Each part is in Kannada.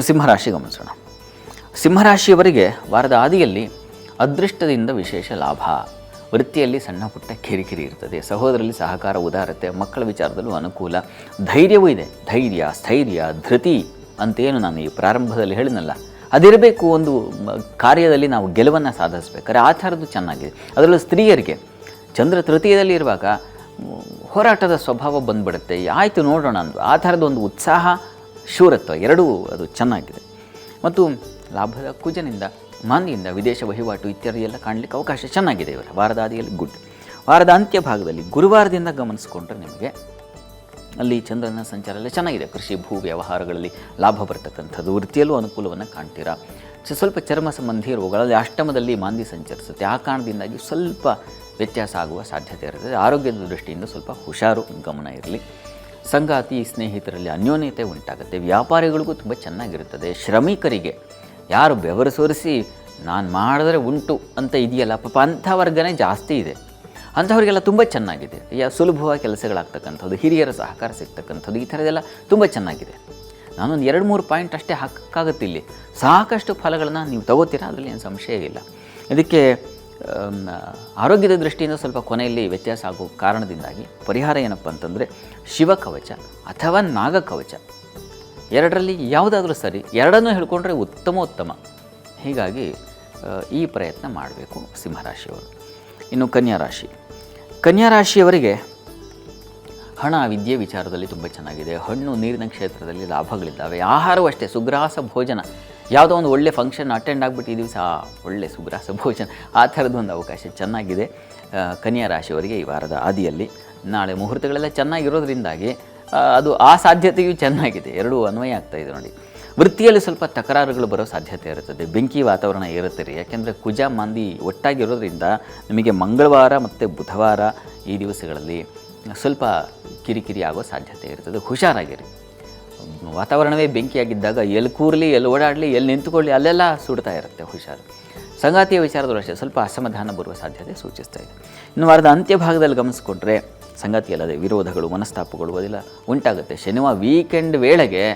ಇನ್ನು ಸಿಂಹರಾಶಿ ಗಮನಿಸೋಣ ಸಿಂಹರಾಶಿಯವರಿಗೆ ವಾರದ ಆದಿಯಲ್ಲಿ ಅದೃಷ್ಟದಿಂದ ವಿಶೇಷ ಲಾಭ. ವೃತ್ತಿಯಲ್ಲಿ ಸಣ್ಣ ಪುಟ್ಟ ಕಿರಿಕಿರಿ ಇರ್ತದೆ. ಸಹೋದರಲ್ಲಿ ಸಹಕಾರ, ಉದಾರತೆ, ಮಕ್ಕಳ ವಿಚಾರದಲ್ಲೂ ಅನುಕೂಲ. ಧೈರ್ಯವೂ ಇದೆ. ಧೈರ್ಯ, ಸ್ಥೈರ್ಯ, ಧೃತಿ ಅಂತೇನು ನಾನು ಈ ಪ್ರಾರಂಭದಲ್ಲಿ ಹೇಳಿದ್ನಲ್ಲ. ಅದಿರಬೇಕು ಒಂದು ಕಾರ್ಯದಲ್ಲಿ ನಾವು ಗೆಲುವನ್ನು ಸಾಧಿಸ್ಬೇಕಾದ್ರೆ ಆ ಥರದ್ದು ಚೆನ್ನಾಗಿದೆ. ಅದರಲ್ಲೂ ಸ್ತ್ರೀಯರಿಗೆ ಚಂದ್ರ ತೃತೀಯದಲ್ಲಿ ಇರುವಾಗ ಹೋರಾಟದ ಸ್ವಭಾವ ಬಂದ್ಬಿಡುತ್ತೆ. ಆಯಿತು ನೋಡೋಣ ಅಂದು ಆ ಥರದ ಒಂದು ಉತ್ಸಾಹ ಶೂರತ್ವ ಎರಡೂ ಅದು ಚೆನ್ನಾಗಿದೆ. ಮತ್ತು ಲಾಭದ ಕುಜನಿಂದ ಮಾಂದಿಯಿಂದ ವಿದೇಶ ವಹಿವಾಟು ಇತ್ಯಾದಿ ಎಲ್ಲ ಕಾಣಲಿಕ್ಕೆ ಅವಕಾಶ ಚೆನ್ನಾಗಿದೆ ಇವರ ವಾರದಾದಿಯಲ್ಲಿ ಗುಡ್. ವಾರದ ಅಂತ್ಯ ಭಾಗದಲ್ಲಿ ಗುರುವಾರದಿಂದ ಗಮನಿಸಿಕೊಂಡ್ರೆ ನಿಮಗೆ ಅಲ್ಲಿ ಚಂದ್ರನ ಸಂಚಾರ ಎಲ್ಲ ಚೆನ್ನಾಗಿದೆ. ಕೃಷಿ, ಭೂ ವ್ಯವಹಾರಗಳಲ್ಲಿ ಲಾಭ ಬರ್ತಕ್ಕಂಥದ್ದು, ವೃತ್ತಿಯಲ್ಲೂ ಅನುಕೂಲವನ್ನು ಕಾಣ್ತೀರಾ? ಸ್ವಲ್ಪ ಚರ್ಮ ಸಂಬಂಧಿ ರೋಗಗಳಲ್ಲಿ ಅಷ್ಟಮದಲ್ಲಿ ಮಾಂದಿ ಸಂಚರಿಸುತ್ತೆ. ಆ ಕಾರಣದಿಂದಾಗಿ ಸ್ವಲ್ಪ ವ್ಯತ್ಯಾಸ ಆಗುವ ಸಾಧ್ಯತೆ ಇರ್ತದೆ. ಆರೋಗ್ಯದ ದೃಷ್ಟಿಯಿಂದ ಸ್ವಲ್ಪ ಹುಷಾರು ಗಮನ ಇರಲಿ. ಸಂಗಾತಿ ಸ್ನೇಹಿತರಲ್ಲಿ ಅನ್ಯೋನ್ಯತೆ ಉಂಟಾಗುತ್ತೆ. ವ್ಯಾಪಾರಿಗಳಿಗೂ ತುಂಬ ಚೆನ್ನಾಗಿರುತ್ತದೆ. ಶ್ರಮಿಕರಿಗೆ ಯಾರು ಬೆವರು ಸೋರಿಸಿ, ನಾನು ಮಾಡಿದ್ರೆ ಉಂಟು ಅಂತ ಇದೆಯಲ್ಲ, ಪಾಪ ಅಂಥ ವರ್ಗನೇ ಜಾಸ್ತಿ ಇದೆ. ಅಂಥವರಿಗೆಲ್ಲ ತುಂಬ ಚೆನ್ನಾಗಿದೆ. ಯಾ ಸುಲಭವಾಗಿ ಕೆಲಸಗಳಾಗ್ತಕ್ಕಂಥದ್ದು, ಹಿರಿಯರ ಸಹಕಾರ ಸಿಗ್ತಕ್ಕಂಥದ್ದು, ಈ ಥರದ್ದೆಲ್ಲ ತುಂಬ ಚೆನ್ನಾಗಿದೆ. ನಾನೊಂದು ಎರಡು ಮೂರು ಪಾಯಿಂಟ್ ಅಷ್ಟೇ ಹಾಕೋಕ್ಕಾಗುತ್ತಿಲ್ಲ. ಸಾಕಷ್ಟು ಫಲಗಳನ್ನು ನೀವು ತಗೋತೀರಾ? ಅದರಲ್ಲಿ ಏನು ಸಂಶಯ ಇಲ್ಲ. ಇದಕ್ಕೆ ಆರೋಗ್ಯದ ದೃಷ್ಟಿಯಿಂದ ಸ್ವಲ್ಪ ಕೊನೆಯಲ್ಲಿ ವ್ಯತ್ಯಾಸ ಆಗೋ ಕಾರಣದಿಂದಾಗಿ ಪರಿಹಾರ ಏನಪ್ಪ ಅಂತಂದರೆ ಶಿವಕವಚ ಅಥವಾ ನಾಗಕವಚ. ಎರಡರಲ್ಲಿ ಯಾವುದಾದ್ರೂ ಸರಿ ಎರಡನ್ನೂ ಹೇಳ್ಕೊಂಡ್ರೆ ಉತ್ತಮ ಹೀಗಾಗಿ ಆ, ಈ ಪ್ರಯತ್ನ ಮಾಡಬೇಕು ಸಿಂಹರಾಶಿಯವರು. ಇನ್ನು ಕನ್ಯಾ ರಾಶಿ. ಕನ್ಯಾ ರಾಶಿಯವರಿಗೆ ಹಣ ವಿದ್ಯೆ ವಿಚಾರದಲ್ಲಿ ತುಂಬ ಚೆನ್ನಾಗಿದೆ. ಹಣ್ಣು ನೀರಿನ ಕ್ಷೇತ್ರದಲ್ಲಿ ಲಾಭಗಳಿದ್ದಾವೆ. ಆಹಾರವೂ ಅಷ್ಟೇ ಸುಗ್ರಾಸ ಭೋಜನ. ಯಾವುದೋ ಒಂದು ಒಳ್ಳೆ ಫಂಕ್ಷನ್ ಅಟೆಂಡ್ ಆಗಿಬಿಟ್ಟು ಸಹ ಒಳ್ಳೆ ಸುಗ್ರಾಸ ಭೋಜನ. ಆ ಥರದ್ದು ಒಂದು ಅವಕಾಶ ಚೆನ್ನಾಗಿದೆ. ಕನ್ಯಾ ರಾಶಿಯವರಿಗೆ ಈ ವಾರದ ಆದಿಯಲ್ಲಿ. ನಾಳೆ ಮುಹೂರ್ತಗಳೆಲ್ಲ ಚೆನ್ನಾಗಿರೋದ್ರಿಂದಾಗಿ ಅದು ಆ ಸಾಧ್ಯತೆಯೂ ಚೆನ್ನಾಗಿದೆ. ಎರಡೂ ಅನ್ವಯ ಆಗ್ತಾಯಿದೆ ನೋಡಿ. ವೃತ್ತಿಯಲ್ಲಿ ಸ್ವಲ್ಪ ತಕರಾರುಗಳು ಬರೋ ಸಾಧ್ಯತೆ ಇರುತ್ತದೆ. ಬೆಂಕಿ ವಾತಾವರಣ ಇರುತ್ತೆ ರೀ. ಯಾಕೆಂದರೆ ಕುಜ, ಮಂದಿ ಒಟ್ಟಾಗಿರೋದ್ರಿಂದ ನಿಮಗೆ ಮಂಗಳವಾರ ಮತ್ತು ಬುಧವಾರ ಈ ದಿವಸಗಳಲ್ಲಿ ಸ್ವಲ್ಪ ಕಿರಿಕಿರಿ ಆಗೋ ಸಾಧ್ಯತೆ ಇರ್ತದೆ. ಹುಷಾರಾಗಿರಿ. ವಾತಾವರಣವೇ ಬೆಂಕಿಯಾಗಿದ್ದಾಗ ಎಲ್ಲಿ ಕೂರಲಿ, ಎಲ್ಲಿ ಓಡಾಡಲಿ, ಎಲ್ಲಿ ನಿಂತುಕೊಳ್ಳಿ, ಅಲ್ಲೆಲ್ಲ ಸುಡ್ತಾ ಇರುತ್ತೆ ಹುಷಾರು. ಸಂಗಾತಿಯ ವಿಚಾರದಲ್ಲೂ ಅಷ್ಟೇ, ಸ್ವಲ್ಪ ಅಸಮಾಧಾನ ಬರುವ ಸಾಧ್ಯತೆ ಸೂಚಿಸ್ತಾ ಇದೆ. ಇನ್ನು ವಾರದ ಅಂತ್ಯ ಭಾಗದಲ್ಲಿ ಗಮನಿಸ್ಕೊಂಡ್ರೆ ಸಂಗಾತಿ ಅಲ್ಲದೆ ವಿರೋಧಗಳು, ಮನಸ್ತಾಪಗಳು ಅದೆಲ್ಲ ಉಂಟಾಗುತ್ತೆ. ಶನಿವಾರ ವೀಕೆಂಡ್ ವೇಳೆಗೆ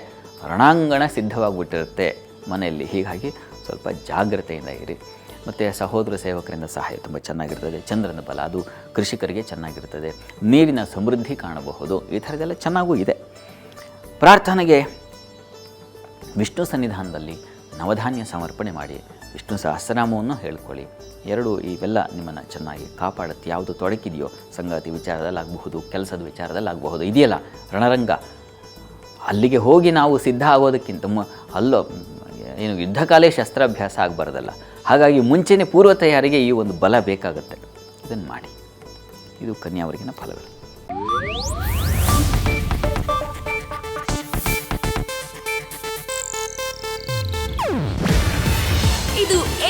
ರಣಾಂಗಣ ಸಿದ್ಧವಾಗಿಬಿಟ್ಟಿರುತ್ತೆ ಮನೆಯಲ್ಲಿ. ಹೀಗಾಗಿ ಸ್ವಲ್ಪ ಜಾಗ್ರತೆಯಿಂದ ಇರಿ. ಮತ್ತು ಸಹೋದರ ಸೇವಕರಿಂದ ಸಹಾಯ ತುಂಬ ಚೆನ್ನಾಗಿರ್ತದೆ, ಚಂದ್ರನ ಬಲ, ಅದು ಕೃಷಿಕರಿಗೆ ಚೆನ್ನಾಗಿರ್ತದೆ. ನೀರಿನ ಸಮೃದ್ಧಿ ಕಾಣಬಹುದು. ಈ ಥರದ್ದೆಲ್ಲ ಚೆನ್ನಾಗೂ ಇದೆ. ಪ್ರಾರ್ಥನೆಗೆ ವಿಷ್ಣು ಸನ್ನಿಧಾನದಲ್ಲಿ ನವಧಾನ್ಯ ಸಮರ್ಪಣೆ ಮಾಡಿ ವಿಷ್ಣು ಸಹಸ್ರನಾಮವನ್ನು ಹೇಳ್ಕೊಳ್ಳಿ. ಎರಡು ಇವೆಲ್ಲ ನಿಮ್ಮನ್ನು ಚೆನ್ನಾಗಿ ಕಾಪಾಡುತ್ತೆ. ಯಾವುದು ತೊಡಕಿದೆಯೋ ಸಂಗಾತಿ ವಿಚಾರದಲ್ಲಾಗಬಹುದು, ಕೆಲಸದ ವಿಚಾರದಲ್ಲಾಗಬಹುದು, ಇದೆಯಲ್ಲ? ರಣರಂಗ. ಅಲ್ಲಿಗೆ ಹೋಗಿ ನಾವು ಸಿದ್ಧ ಆಗೋದಕ್ಕಿಂತ ಅಲ್ಲೋ, ಏನು ಯುದ್ಧಕಾಲೇ ಶಸ್ತ್ರಾಭ್ಯಾಸ ಆಗಬಾರ್ದಲ್ಲ. ಹಾಗಾಗಿ ಮುಂಚೆನೇ ಪೂರ್ವ ತಯಾರಿಗೆ ಈ ಒಂದು ಬಲ ಬೇಕಾಗುತ್ತೆ. ಇದನ್ನು ಮಾಡಿ. ಇದು ಕನ್ಯಾವರಿಗಿನ ಫಲಗಳು.